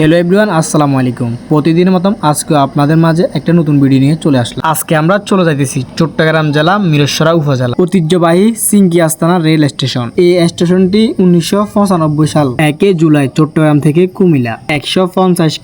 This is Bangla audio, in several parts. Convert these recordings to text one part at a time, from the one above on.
হ্যালো এভরিওয়ান আসসালামু আলাইকুম। প্রতিদিনের মতন আজকে আপনাদের মাঝে একটা নতুন ভিডিও নিয়ে চলে আসলাম। আজকে আমরা চলে যাইতেছি চট্টগ্রাম জেলা, মিরেশ্বরা উপজেলা। ঐতিহ্যবাহী সিঙ্কি আস্তানা রেল স্টেশন। এই স্টেশনটি উনিশশো পঁচানব্বই সাল, একে জুলাই, চট্টগ্রাম থেকে কুমিল্লা, একশো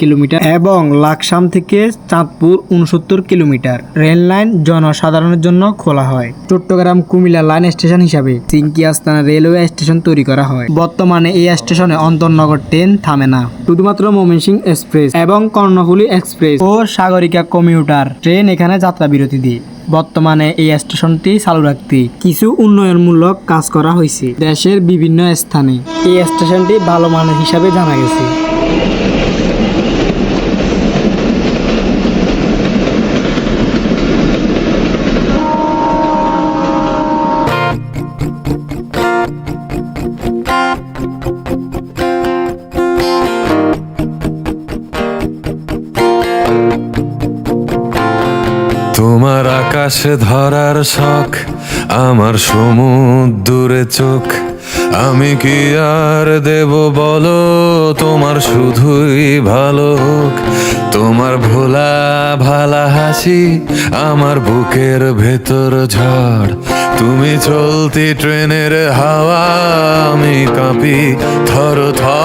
কিলোমিটার এবং লাকসাম থেকে চাঁদপুর উনসত্তর কিলোমিটার। রেল লাইন জনসাধারণের জন্য খোলা হয়। চট্টগ্রাম কুমিল্লা লাইন স্টেশন হিসাবে সিঙ্কি আস্তানা রেলওয়ে স্টেশন তৈরি করা হয়। বর্তমানে এই স্টেশনে অন্তর্নগর ট্রেন থামে না। শুধুমাত্র ময়মনসিংহ এক্সপ্রেস এবং কর্ণফুলী এক্সপ্রেস ও সাগরিকা কমিউটার ট্রেন এখানে যাত্রা বিরতি দিয়ে। বর্তমানে এই স্টেশনটি চালু রাখতে কিছু উন্নয়নমূলক কাজ করা হয়েছে দেশের বিভিন্ন স্থানে। এই স্টেশনটি ভালো মানের হিসাবে জানা গেছে। আকাশে ধরার শখ, আমার সমুদ্রে চোখ। আমি কি আর দেব বলো, তোমার শুধুই ভালো তোমার ভোলা ভালা হাসি, আমার বুকের ভেতর ঝড়। তুমি চলতি ট্রেনের হাওয়া, আমি কাঁপি থর থর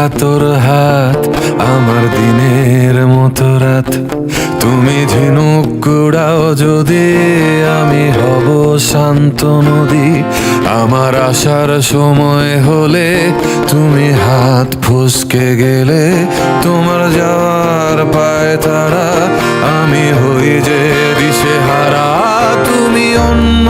কাতর হাত, আমার দিনের মতো রাত। তুমি ঝিনুক কুড়াও যদি আমি হব শান্ত নদী। আমার আসার সময় হলে তুমি হাত ফুসকে গেলে তোমার যাওয়ার পায় তারা। আমি হই যে দিশে হারা তুমি অন্য